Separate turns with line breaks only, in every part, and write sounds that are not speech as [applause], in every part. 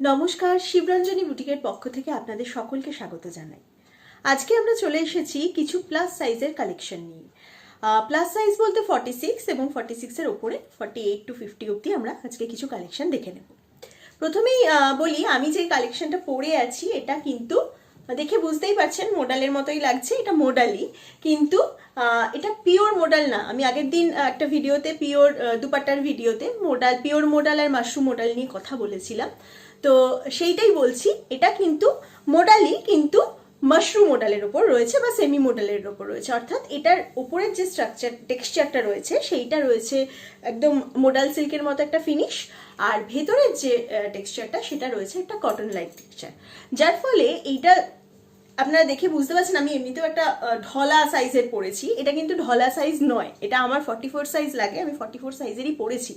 নমস্কার, শিবরঞ্জনী বুটিকের পক্ষ থেকে আপনাদের সকলকে স্বাগত জানাই। আজকে আমরা চলে এসেছি কিছু প্লাস সাইজের কালেকশন নিয়ে। প্লাস সাইজ বলতে ফর্টি সিক্স এবং ফর্টি সিক্সের ওপরে ফর্টি এইট টু ফিফটি অব্দি আমরা আজকে কিছু কালেকশন দেখে নেব। প্রথমেই বলি, আমি যে কালেকশনটা পরে আছি, এটা কিন্তু, দেখে বুঝতেই পারছেন মোডালের মতোই লাগছে, এটা মোডালই কিন্তু এটা পিওর মোডাল না। আমি আগের দিন একটা ভিডিওতে পিওর দুপাট্টার ভিডিওতে মোডাল পিওর মোডাল আর মাশরুম মোডাল নিয়ে কথা বলেছিলাম। তো সেইটাই বলছি, এটা কিন্তু মোডালি কিন্তু মাশরুম মোডালের ওপর রয়েছে বা সেমি মোডালের ওপর রয়েছে। অর্থাৎ এটার ওপরের যে স্ট্রাকচার টেক্সচারটা রয়েছে, সেইটা রয়েছে একদম মোডাল সিল্কের মতো একটা ফিনিশ আর ভেতরের যে টেক্সচারটা সেটা রয়েছে একটা কটন লাইক টেক্সচার যার ফলে এইটা আপনারা দেখে বুঝতে পারছেন, আমি এমনিতেও একটা ঢলা সাইজের পরেছি। এটা কিন্তু ঢলা সাইজ নয়। এটা আমার ফর্টি ফোর সাইজ লাগে, আমি ফর্টি ফোর সাইজেরই পরেছি।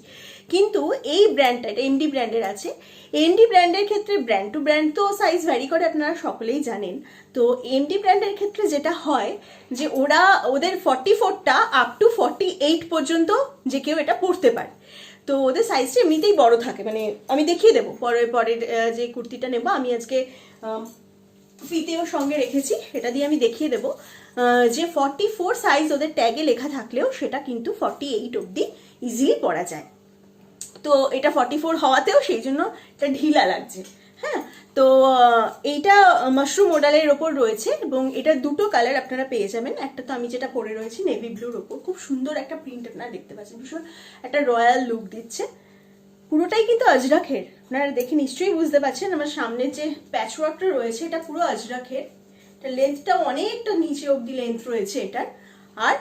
কিন্তু এই ব্র্যান্ডটা এটা এমডি ব্র্যান্ডের আছে। এমডি ব্র্যান্ডের ক্ষেত্রে ব্র্যান্ড টু ব্র্যান্ড তো সাইজ ভ্যারি করে, আপনারা সকলেই জানেন। তো এমডি ব্র্যান্ডের ক্ষেত্রে যেটা হয়, যে ওরা, ওদের ফর্টি ফোরটা আপ টু ফর্টি এইট পর্যন্ত যে কেউ এটা পরতে পারে। তো ওদের সাইজটা এমনিতেই বড় থাকে। মানে আমি দেখিয়ে দেবো, পরের পরের যে কুর্তিটা নেব, আমি আজকে ফিতেও সঙ্গে রেখেছি, এটা দিয়ে আমি দেখিয়ে দেবো। যে ফর্টি ফোর সাইজ ওদের ট্যাগে লেখা থাকলেও সেটা কিন্তু ফর্টি এইট অবধি ইজিলি পরা যায়। তো এটা ফর্টি ফোর হওয়াতেও সেই জন্য এটা ঢিলা লাগছে। হ্যাঁ তো এইটা মাশরুম মডেলের ওপর রয়েছে এবং এটা দুটো কালার আপনারা পেয়ে যাবেন। একটা তো আমি যেটা পরে রয়েছি নেভি ব্লুর ওপর। খুব সুন্দর একটা প্রিন্ট আপনারা দেখতে পাচ্ছেন। ভীষণ একটা রয়্যাল লুক দিচ্ছে। পুরোটাই কিন্তু আজরাখের। আপনারা দেখে নিশ্চয়ই বুঝতে পারছেন, আমার সামনের যে প্যাচওয়ার্কটা রয়েছে, এটা পুরো আজরাখের। এটা লেন্থটা অনেকটা নিচে অবধি লেন্থ রয়েছে এটার। আর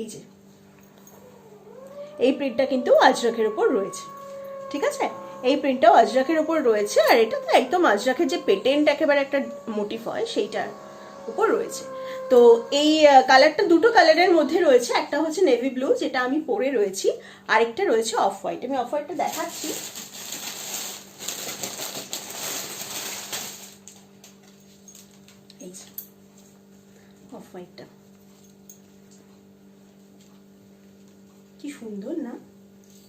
এই যে, এই প্রিন্টটা কিন্তু আজরাখের ওপর রয়েছে। ঠিক আছে? এই প্রিন্টটাও আজরাখের ওপর রয়েছে, আর এটা তো একদম আজরাখের যে পেটেন্ট একেবারে একটা মোটিভ হয়, সেইটার উপর রয়েছে। তো এই কালারটা দুটো কালারের মধ্যে রয়েছে, একটা হচ্ছে নেভি ব্লু যেটা আমি পরে রয়েছি, আরেকটা রয়েছে অফ হোয়াইট আমি অফ হোয়াইটটা দেখাচ্ছি। অফ হোয়াইটটা কি সুন্দর, না?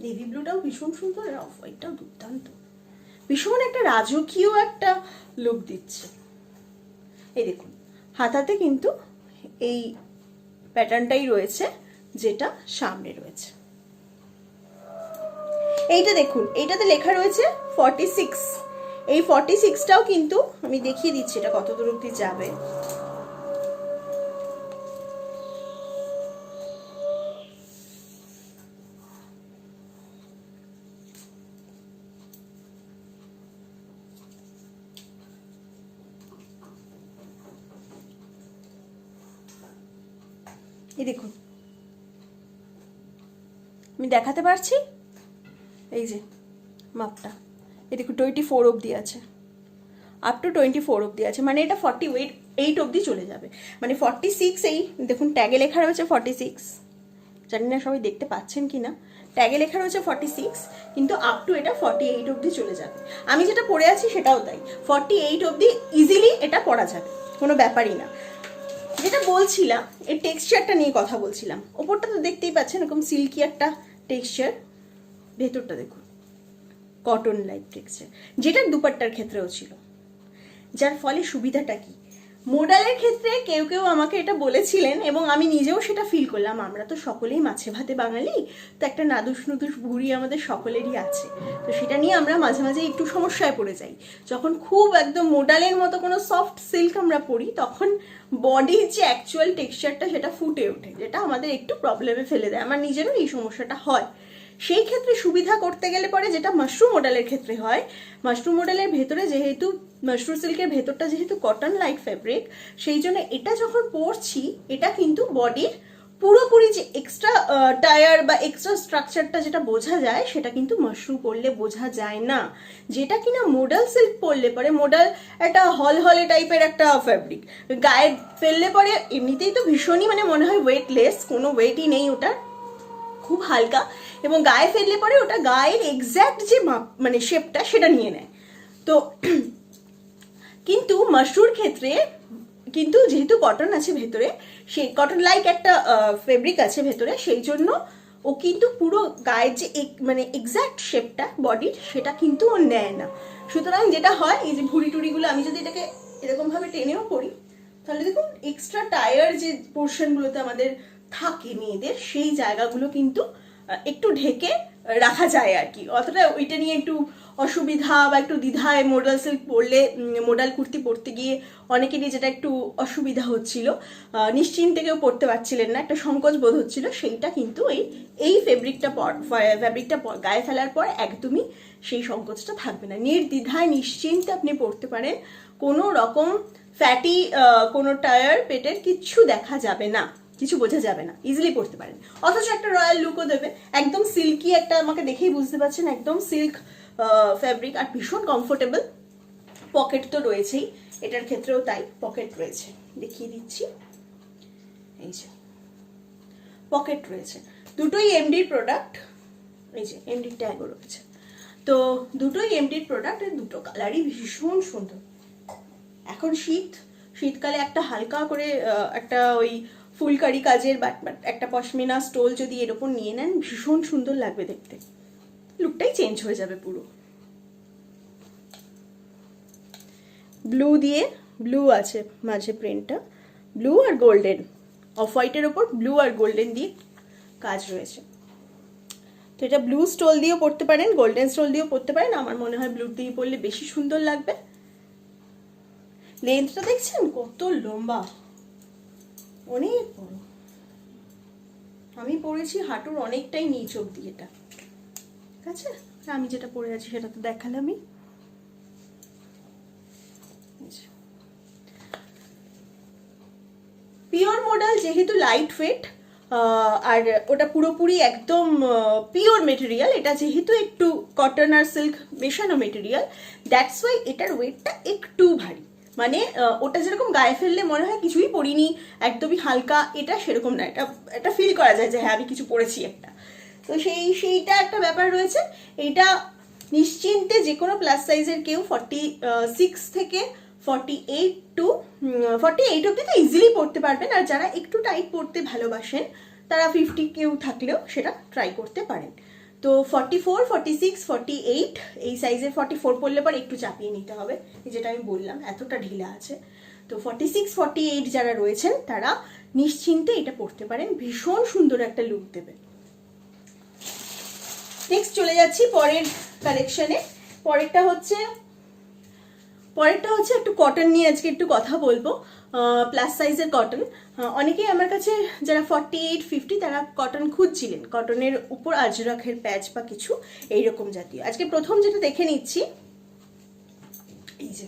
নেভি ব্লুটাও ভীষণ সুন্দর, আর অফ হোয়াইটটাও দুর্দান্ত। ভীষণ একটা রাজকীয় একটা দিচ্ছে। এই দেখুন, হাতাতে কিন্তু এই প্যাটার্নটাই রয়েছে, যেটা সামনে রয়েছে। এইটা দেখুন, এইটাতে লেখা রয়েছে ফর্টি সিক্স এই ফর্টি সিক্সটাও কিন্তু আমি দেখিয়ে দিচ্ছি এটা কত দূর অব্দি যাবে। এই দেখুন। আমি দেখাতে পারছি? এই যে, মাপটা। এই দেখুন টোয়েন্টি ফোর অবধি আছে। আপ টু টোয়েন্টি ফোর অবধি আছে। মানে এটা ফর্টি ওয়েট এইট অবধি চলে যাবে। মানে ফর্টি সিক্স এই, দেখুন ট্যাগে লেখা রয়েছে ফর্টি সিক্স জানি না সবাই দেখতে পাচ্ছেন কি না ট্যাগে লেখা রয়েছে ফর্টি সিক্স কিন্তু আপ টু এটা ফর্টি এইট অবধি চলে যাবে। আমি যেটা পরে আছি সেটাও তাই। ফর্টি এইট অবধি ইজিলি এটা পরা যাবে। কোনো ব্যাপারই না। যেটা বলছিলাম, এই টেক্সচারটা নিয়ে কথা বলছিলাম। ওপরটা তো দেখতেই পাচ্ছেন, এরকম সিল্কি একটা টেক্সচার ভেতরটা দেখুন কটন লাইক টেক্সচার যেটা দুপাট্টার ক্ষেত্রেও ছিল। যার ফলে সুবিধাটা কি? মোডালের ক্ষেত্রে কেউ কেউ আমাকে এটা বলেছিলেন এবং আমি নিজেও সেটা ফিল করলাম। আমরা তো সকলেই মাছে ভাতে বাঙালি, তো একটা নাদুস নুদুস ভুড়ি আমাদের সকলেরই আছে। তো সেটা নিয়ে আমরা মাঝে মাঝে একটু সমস্যায় পড়ে যাই। যখন খুব একদম মোডালের মতো কোনো সফট সিল্ক আমরা পরি, তখন বডির যে অ্যাকচুয়াল টেক্সচারটা সেটা ফুটে ওঠে, যেটা আমাদের একটু প্রবলেমে ফেলে দেয়। আমার নিজেরও এই সমস্যাটা হয়। সেই ক্ষেত্রে সুবিধা করতে গেলে পরে যেটা মাশরুম মডেলের ক্ষেত্রে হয় মাশরুম মডেলের ভেতরে যেহেতু মাশরুম সিল্কের ভেতরটা যেহেতু কটন লাইক ফ্যাব্রিক সেই জন্য এটা যখন পরছি, এটা কিন্তু বডির পুরোপুরি যে এক্সট্রা টায়ার বা এক্সট্রা স্ট্রাকচারটা যেটা বোঝা যায়, সেটা কিন্তু মাশরুম পরলে বোঝা যায় না। যেটা কিনা মোডাল সিল্ক পরলে পরে মোডাল একটা হল হলে টাইপের একটা ফ্যাব্রিক গায়ে ফেললে পরে এমনিতেই তো ভীষণই মানে মনে হয় ওয়েটলেস কোনো ওয়েটই নেই ওটার। খুব হালকা এবং গায়ে ফেললে পরে ওটা গায়ের এক্স্যাক্ট যে মাপ মানে শেপটা সেটা নিয়ে নেয়। তো [clears throat] কিন্তু মাশরুর ক্ষেত্রে, কিন্তু যেহেতু কটন আছে ভেতরে সেই কটন লাইক একটা ফেব্রিক আছে ভেতরে, সেই জন্য ও কিন্তু পুরো গায়ের যে মানে এক্স্যাক্ট শেপটা বডির সেটা কিন্তু ও নেয় না। সুতরাং যেটা হয়, এই যে ভুড়ি টুড়িগুলো, আমি যদি এটাকে এরকমভাবে টেনেও করি তাহলে দেখুন এক্সট্রা টায়ার যে পোর্শনগুলোতে আমাদের থাকে মেয়েদের, সেই জায়গাগুলো কিন্তু একটু ঢেকে রাখা যায় আর কি। অতটা ওইটা নিয়ে একটু অসুবিধা বা একটু দ্বিধায় মোডাল সিল্ক পরলে মোডাল কুর্তি পরতে গিয়ে অনেকেরই যেটা একটু অসুবিধা হচ্ছিল। নিশ্চিন্তে কেউ পরতে পারছিলেন না। একটা সংকোচ বোধ হচ্ছিল। সেইটা কিন্তু এই এই ফেব্রিকটা ফ্যাব্রিকটা গায়ে ফেলার পর একদমই সেই সংকোচটা থাকবে না। নির্দ্বিধায়, নিশ্চিন্তে আপনি পরতে পারেন। কোনো রকম ফ্যাটি কোনো টায়ার পেটের কিচ্ছু দেখা যাবে না। কিছু বোঝা যাবে না ইজিলি পড়তে পারেন। অথচ একটা রয়্যাল লুকও দেবে, একদম সিল্কি একটা, আমাকে দেখেই বুঝতে পারছেন, একদম সিল্ক ফ্যাব্রিক আর ভীষণ কমফোর্টেবল পকেট তো রয়েছেই, এটার ক্ষেত্রেও তাই পকেট রয়েছে। দেখিয়ে দিচ্ছি। এই যে পকেট রয়েছে। দুটোই এমডির প্রোডাক্ট এই যে এমডির ট্যাগও রয়েছে। তো দুটোই এমডির প্রোডাক্ট দুটো কালারই ভীষণ সুন্দর। এখন শীত, শীতকালে একটা হালকা করে একটা ওই ফুলকারি কাজের বাট বা একটা পশমিনা স্টোল যদি এর ওপর নিয়ে নেন, ভীষণ সুন্দর লাগবে দেখতে। লুকটাই চেঞ্জ হয়ে যাবে পুরো। ব্লু দিয়ে ব্লু আছে মাঝে প্রিন্টটা ব্লু আর গোল্ডেন অফ হোয়াইটের ওপর ব্লু আর গোল্ডেন দিয়ে কাজ রয়েছে। তো এটা ব্লু স্টোল দিয়েও পড়তে পারেন গোল্ডেন স্টোল দিয়েও পড়তে পারেন। আমার মনে হয় ব্লু দিয়ে পরলে বেশি সুন্দর লাগবে। লেন্থটা দেখছেন? কত লম্বা। অনেক বড়। আমি পড়েছি হাঁটুর অনেকটাই নিচ অব্দি এটা। ঠিক আছে? আমি যেটা পরে আছি সেটা তো দেখালামই। পিওর মডেল যেহেতু লাইট ওয়েট আর ওটা পুরোপুরি একদম পিওর মেটেরিয়াল এটা যেহেতু একটু কটন আর সিল্ক মেশানো মেটেরিয়াল দ্যাটস ওয়াই এটার ওয়েটটা একটু ভারী। মানে ওটা যেরকম গায়ে ফেললে মনে হয় কিছুই পরিনি একদমই হালকা, এটা সেরকম না, এটা এটা ফিল করা যায় যে হ্যাঁ আমি কিছু পরেছি একটা। তো সেই, সেইটা একটা ব্যাপার রয়েছে। এইটা নিশ্চিন্তে যে কোনো প্লাস সাইজের কেউ ফর্টি সিক্স থেকে forty eight to forty eight অব্দি তো ইজিলি পড়তে পারবেন। আর যারা একটু টাইট পড়তে ভালোবাসেন, তারা ফিফটি কেউ থাকলেও সেটা ট্রাই করতে পারেন। তো forty four forty six forty eight এই সাইজের ফর্টি ফোর পড়লে পর একটু চাপিয়ে নিতে হবে। যেটা আমি বললাম, এতটা ঢিলা আছে। তো ফর্টি সিক্স ফর্টি এইট যারা রয়েছেন, তারা নিশ্চিন্তে এটা পড়তে পারেন। ভীষণ সুন্দর একটা লুক দেবে। নেক্সট চলে যাচ্ছি পরের কালেকশনে পরেরটা হচ্ছে পরেরটা হচ্ছে একটু কটন নিয়ে আজকে একটু কথা বলব। প্লাস সাইজের কটন অনেকেই আমার কাছে যারা ফর্টি এইট ফিফটি তারা কটন খুঁজছিলেন। কটনের উপর আজরাখের প্যাচ বা কিছু এইরকম জাতীয়। আজকে প্রথম যেটা দেখে নিচ্ছি, এই যে,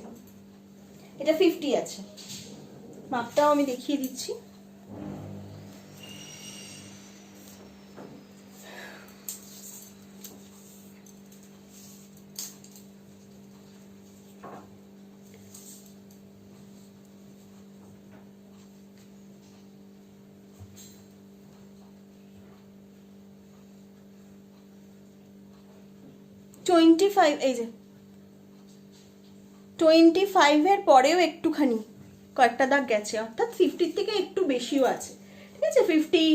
এটা ফিফটি আছে। মাপটাও আমি দেখিয়ে দিচ্ছি। টোয়েন্টি ফাইভ এই যে টোয়েন্টি ফাইভের পরেও একটুখানি কয়েকটা দাগ গেছে, অর্থাৎ ফিফটির থেকে একটু বেশিও আছে, ঠিক আছে? ফিফটি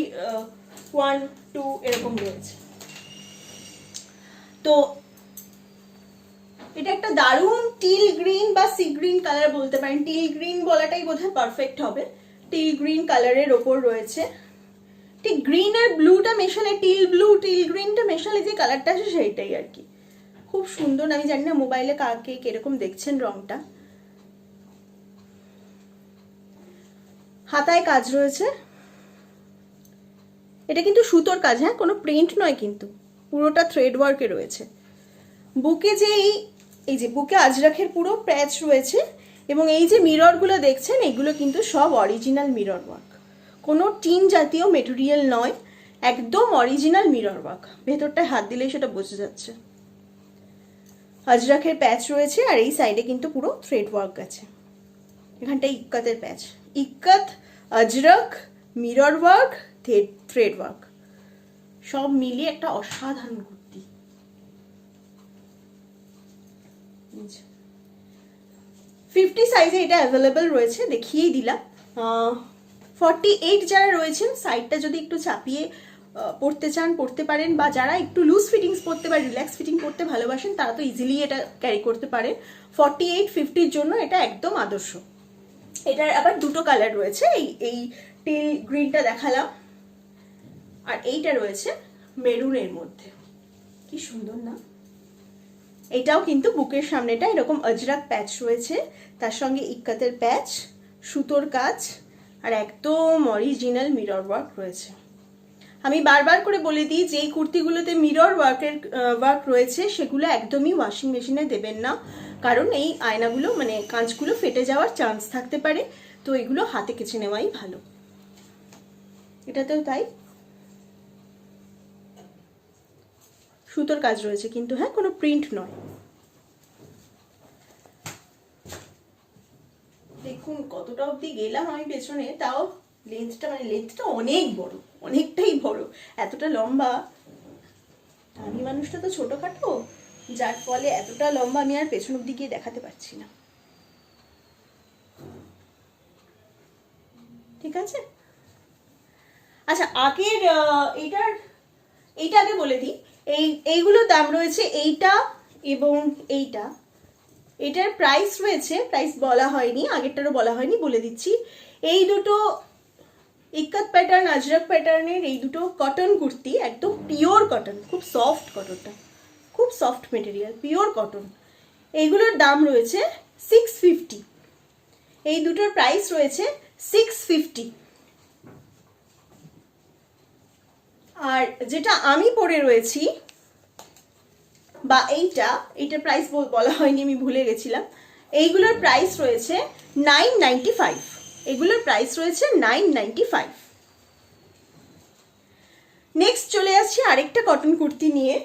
ওয়ান টু এরকম রয়েছে। তো এটা একটা দারুণ টিল গ্রিন বা সি গ্রিন কালার বলতে পারেন। টিল গ্রিন বলাটাই বোধহয় পারফেক্ট হবে। টিল গ্রিন কালারের ওপর রয়েছে। ঠিক গ্রিন আর ব্লুটা মেশালে, টিল ব্লু টিল গ্রিনটা মেশালে যে কালারটা আসে সেইটাই আর কি। খুব সুন্দর, আমি জানি না মোবাইলে কাকে কীরকম দেখছেন রংটা। হাতায় কাজ রয়েছে। এটা কিন্তু সুতোর কাজ হ্যাঁ কোনো প্রিন্ট নয় কিন্তু, পুরোটা থ্রেড ওয়ার্কে রয়েছে। বুকে যে এই এই যে বুকে আজরাখের পুরো প্যাচ রয়েছে এবং এই যে মিররগুলো দেখছেন, এগুলো কিন্তু সব অরিজিনাল মিরর ওয়ার্ক কোনো টিন জাতীয় মেটেরিয়াল নয়, একদম অরিজিনাল মিরর ওয়ার্ক ভেতরটায় হাত দিলেই সেটা বোঝা যাচ্ছে। আজরাখের প্যাচ রয়েছে আর এই সাইডে কিন্তু পুরো থ্রেড ওয়ার্ক আছে। এখানটা ইক্কাতের patch ikat, Ajrak mirror work thread work সব মিলিয়ে একটা অসাধারণ কুর্তি। ফিফটি সাইজে এটা অ্যাভেলেবেল রয়েছে, দেখিয়েই দিলাম। ফর্টি এইট যারা রয়েছেন সাইডটা যদি একটু চাপিয়ে পরতে চান, পড়তে পারেন বা যারা একটু লুজ ফিটিংস পরতে বা রিল্যাক্স ফিটিং করতে ভালোবাসেন, তারা তো ইজিলি এটা ক্যারি করতে পারেন। ফর্টি এইট ফিফটির জন্য এটা একদম আদর্শ। এটার আবার দুটো কালার রয়েছে, এই এই টিল গ্রিনটা দেখালাম। আর এইটা রয়েছে মেরুনের মধ্যে। কি সুন্দর না? এটাও কিন্তু বুকের সামনেটা এরকম অজরাক প্যাচ রয়েছে। তার সঙ্গে ইক্কাতের প্যাচ সুতোর কাজ, আর একদম অরিজিনাল মিরর ওয়ার্ক রয়েছে। আমি বারবার করে বলে দিই যে এই কুর্তিগুলোতে মিরর ওয়ার্কের ওয়ার্ক রয়েছে, সেগুলো একদমই ওয়াশিং মেশিনে দেবেন না। কারণ এই আয়নাগুলো মানে কাঁচগুলো ফেটে যাওয়ার চান্স থাকতে পারে। তো এগুলো হাতে কেচে নেওয়াই ভালো। এটাতেও তাই। সুতোর কাজ রয়েছে কিন্তু হ্যাঁ কোনো প্রিন্ট নয়। দেখুন, কতটা অবধি গেলাম আমি পেছনে, তাও লেন্থটা মানে লেন্থটা অনেক বড় অনেকটাই বড়। এতটা লম্বা। আমি মানুষটা তো ছোটখাটো যার ফলে এতটা লম্বা আমি আর পেছন অব্দি গিয়ে দেখাতে পারছি না। ঠিক আছে? আচ্ছা আগের আহ, এইটার এইটা আগে বলে দিই। এই এইগুলোর দাম রয়েছে এইটা এবং এইটা। এটার প্রাইস রয়েছে প্রাইস বলা হয়নি আগেরটারও বলা হয়নি বলে দিচ্ছি। এই দুটো ইক্কাত প্যাটার্ন আজরক প্যাটার্নের এই দুটো কটন কুর্তি, একদম পিওর কটন খুব সফট কটনটা খুব সফট মেটেরিয়াল পিওর কটন এইগুলোর দাম রয়েছে সিক্স ফিফটি এই দুটোর প্রাইস রয়েছে সিক্স ফিফটি আর যেটা আমি পরে রয়েছি, বা এইটা, এইটার প্রাইস বলা হয়নি, আমি ভুলে গেছিলাম। এইগুলোর প্রাইস রয়েছে নাইন নাইনটি ফাইভ এগুলোর প্রাইস রয়েছে নাইন নাইনটি ফাইভ নেক্সট চলে আসছি আরেকটা কটন কুর্তি নিয়ে।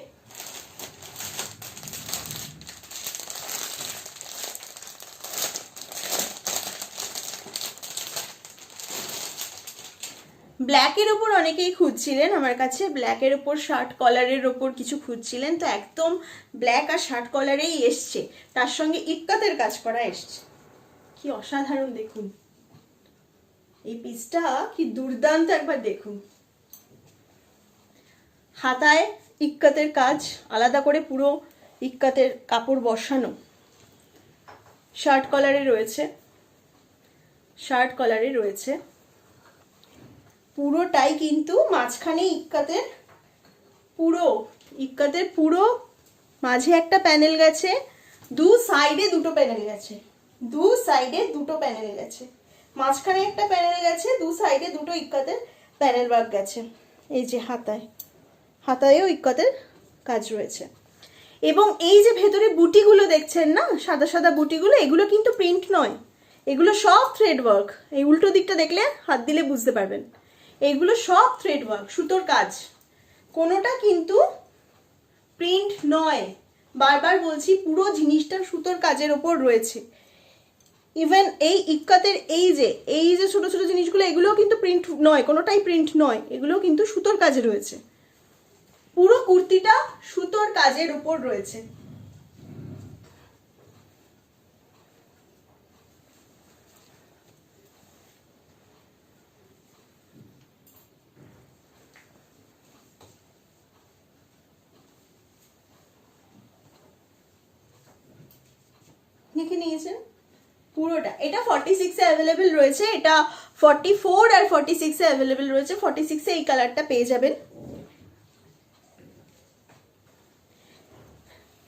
ব্ল্যাকের ওপর অনেকেই খুঁজছিলেন, আমার কাছে ব্ল্যাকের ওপর শার্ট কলারের ওপর কিছু খুঁজছিলেন, তো একদম ব্ল্যাক আর শার্ট কলারেই এসছে। তার সঙ্গে ইক্কাতের কাজ করা এসছে। কি অসাধারণ দেখুন। এই পিসটা কি দুর্দান্ত একবার দেখুন। হাতায় ইক্কাতের কাজ, আলাদা করে পুরো ইক্কাতের কাপড় বসানো। শার্ট কলারে রয়েছে। শার্ট কলারে রয়েছে। পুরোটাই কিন্তু মাঝখানে ইক্কাতের পুরো ইক্কাতের পুরো মাঝে একটা প্যানেল গেছে, দু সাইডে দুটো প্যানেল গেছে। দু সাইডে দুটো প্যানেল গেছে। মাঝখানে একটা প্যানেল গেছে, দু সাইডে দুটো ইক্কাতের প্যানেল ওয়ার্ক গেছে। এই যে হাতায়। হাতায়ও ইক্কাতের কাজ রয়েছে। এবং এই যে ভেতরে বুটিগুলো দেখছেন না, সাদা সাদা বুটিগুলো, এগুলো কিন্তু প্রিন্ট নয়। এগুলো সব থ্রেড ওয়ার্ক এই উল্টো দিকটা দেখলে হাত দিলে বুঝতে পারবেন। এগুলো সব থ্রেড ওয়ার্ক সুতোর কাজ। কোনোটা কিন্তু প্রিন্ট নয়। বারবার বলছি, পুরো জিনিসটা সুতোর কাজের ওপর রয়েছে। ইভেন এই ইক্কাতের এই যে এই যে ছোট ছোট জিনিসগুলো, এগুলোও কিন্তু প্রিন্ট নয়, কোনোটাই প্রিন্ট নয়, এগুলোও কিন্তু সুতোর কাজে রয়েছে। পুরো কুর্তিটা সুতোর কাজের উপর রয়েছে। দেখে নিয়েছেন? পুরোটা। এটা ফর্টি সিক্সে অ্যাভেলেবেল রয়েছে, এটা ফর্টি ফোর আর ফর্টি সিক্সে অ্যাভেলেবেল রয়েছে ফর্টি সিক্সে এই কালারটা পেয়ে যাবেন।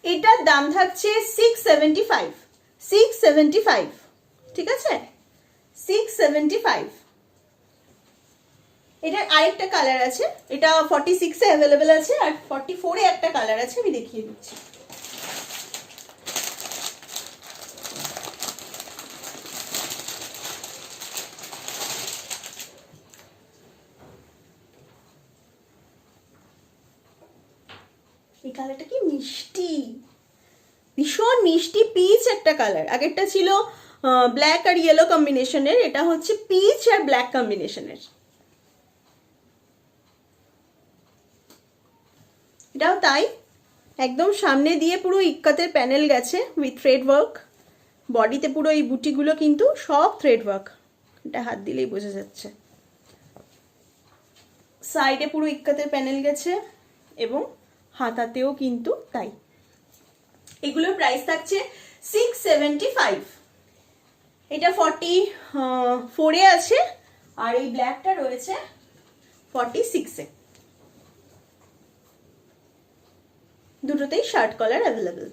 এটার দাম থাকছে six seventy five six seventy five ঠিক আছে? সিক্স সেভেন্টি ফাইভ এটার আরেকটা কালার আছে, এটা ফর্টি সিক্সে অ্যাভেলেবেল আছে, আর ফর্টি ফোরে একটা কালার আছে, আমি দেখিয়ে দিচ্ছি। কালারটা কি? মিষ্টি। ভীষণ মিষ্টি পিচ একটা কালার আগেরটা ছিল ব্ল্যাক আর ইয়েলো কম্বিনেশনের এটা হচ্ছে পিচ আর ব্ল্যাক কম্বিনেশনের এটাও তাই। একদম সামনে দিয়ে পুরো ইক্কাতের প্যানেল গেছে উইথ থ্রেড ওয়ার্ক বডিতে পুরো এই বুটিগুলো কিন্তু সব থ্রেড ওয়ার্ক এটা হাত দিলেই বোঝা যাচ্ছে। সাইডে পুরো ইক্কাতের প্যানেল গেছে এবং হাতাতেও কিন্তু তাই। এগুলোর প্রাইস থাকছে সিক্স সেভেন্টি ফাইভ এটা ফর্টি ফোরে আছে, আর এই ব্ল্যাকটা রয়েছে ফর্টি সিক্সে দুটোতেই shirt collar available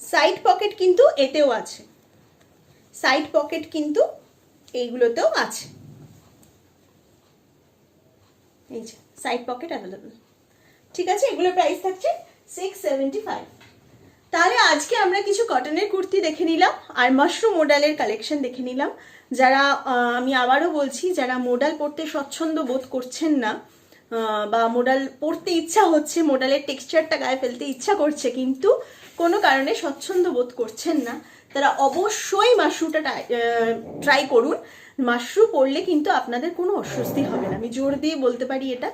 side pocket কিন্তু এতেও আছে। সাইড পকেট কিন্তু এইগুলোতেও আছে। এই যে সাইড পকেট অ্যাভেলেবেল ঠিক আছে? এগুলোর প্রাইস থাকছে সিক্স সেভেন্টি ফাইভ তাহলে আজকে আমরা কিছু কটনের কুর্তি দেখে নিলাম, আর মাশরুম মোডালের কালেকশন দেখে নিলাম। যারা আমি আবারও বলছি, যারা মোডাল পরতে স্বচ্ছন্দ বোধ করছেন না বা মোডাল পরতে ইচ্ছা হচ্ছে মোডালের টেক্সচারটা গায়ে ফেলতে ইচ্ছা করছে, কিন্তু কোনো কারণে স্বচ্ছন্দ বোধ করছেন না। তারা অবশ্যই মাশরুটা ট্রাই করুন। মাশরু পরলে কিন্তু আপনাদের কোনো অস্বস্তি হবে না। আমি জোর দিয়ে বলতে পারি এটা।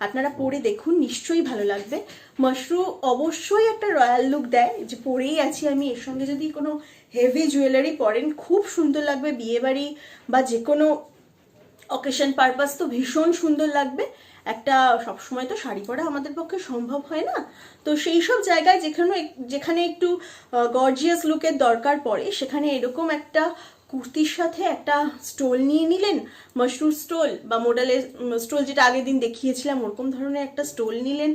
আপনারা পরে দেখুন, নিশ্চয়ই ভালো লাগবে। মাশরু অবশ্যই একটা রয়্যাল লুক দেয়। যে পরেই আছি আমি, এর সঙ্গে যদি কোনো হেভি জুয়েলারি পরেন, খুব সুন্দর লাগবে। বিয়েবাড়ি বা যে কোনো অকেশন পারপাস তো ভীষণ সুন্দর লাগবে। একটা সবসময় তো শাড়ি পরা আমাদের পক্ষে সম্ভব হয় না। তো সেই সব জায়গায় যেখানে যেখানে একটু গর্জিয়াস লুকের দরকার পড়ে, সেখানে এরকম একটা কুর্তির সাথে একটা স্টোল নিয়ে নিলেন মাশরুম স্টোল বা মোডালের স্টোল যেটা আগের দিন দেখিয়েছিলাম, ওরকম ধরনের একটা স্টোল নিলেন,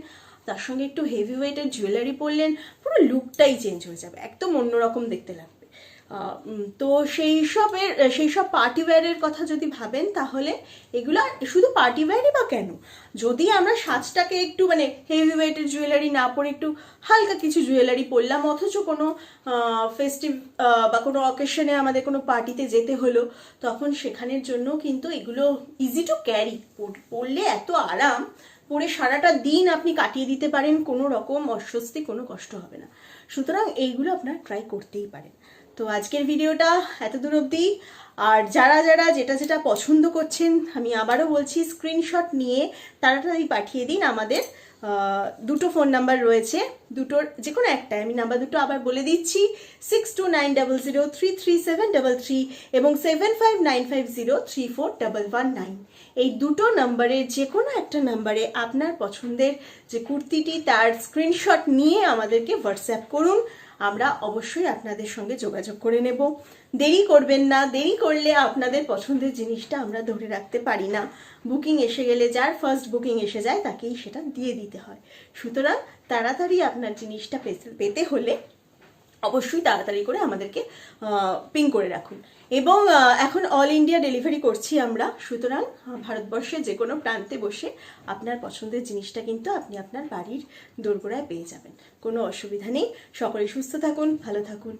তার সঙ্গে একটু হেভি ওয়েটের জুয়েলারি পরলেন, পুরো লুকটাই চেঞ্জ হয়ে যাবে, একদম অন্যরকম দেখতে লাগবে। তো সেই সবের, সেই সব পার্টি ওয়্যারের কথা যদি ভাবেন, তাহলে এগুলো শুধু পার্টি ওয়্যারই বা কেন? যদি আমরা সাজটাকে একটু মানে হেভি ওয়েটের জুয়েলারি না পরে একটু হালকা কিছু জুয়েলারি পরলাম, অথচ কোনো ফেস্টিভ বা কোনো অকেশনে আমাদের কোনো পার্টিতে যেতে হলো, তখন সেখানের জন্য কিন্তু এগুলো ইজি টু ক্যারি পরলে এত আরাম, পরে সারাটা দিন আপনি কাটিয়ে দিতে পারেন, কোনো রকম অস্বস্তি, কোনো কষ্ট হবে না। সুতরাং এইগুলো আপনারা ট্রাই করতেই পারেন। তো আজকের ভিডিওটা এত দূর অবধি। আর যারা যারা যেটা যেটা পছন্দ করছেন, আমি আবারও বলছি স্ক্রিনশট নিয়ে তাড়াতাড়ি পাঠিয়ে দিন। আমাদের দুটো ফোন নাম্বার রয়েছে। দুটোর যে কোনো একটা। আমি নাম্বার দুটো আবার বলে দিচ্ছি six two nine double zero three three seven double three এবং seven five nine five zero three four double one nine এই দুটো নাম্বারের যে কোনো একটা নাম্বারে আপনার পছন্দের যে কুর্তিটি, তার স্ক্রিনশট নিয়ে আমাদেরকে হোয়াটসঅ্যাপ করুন। আমরা অবশ্যই আপনাদের সঙ্গে যোগাযোগ করে নেব। দেরি করবেন না, দেরি করলে আপনাদের পছন্দের জিনিসটা আমরা ধরে রাখতে পারি না। বুকিং এসে গেলে, যার ফার্স্ট বুকিং এসে যায়, তাকেই সেটা দিয়ে দিতে হয়। সুতরাং তাড়াতাড়ি আপনার জিনিসটা পেতে- হলে অবশ্যই তাড়াতাড়ি করে আমাদেরকে পিং করে রাখুন। এবং এখন অল ইন্ডিয়া ডেলিভারি করছি আমরা। সুতরাং ভারতবর্ষে যে কোনো প্রান্তে বসে আপনার পছন্দের জিনিসটা কিন্তু আপনি আপনার বাড়ির দোরগোড়ায় পেয়ে যাবেন। কোনো অসুবিধা নেই। সকলে সুস্থ থাকুন, ভালো থাকুন।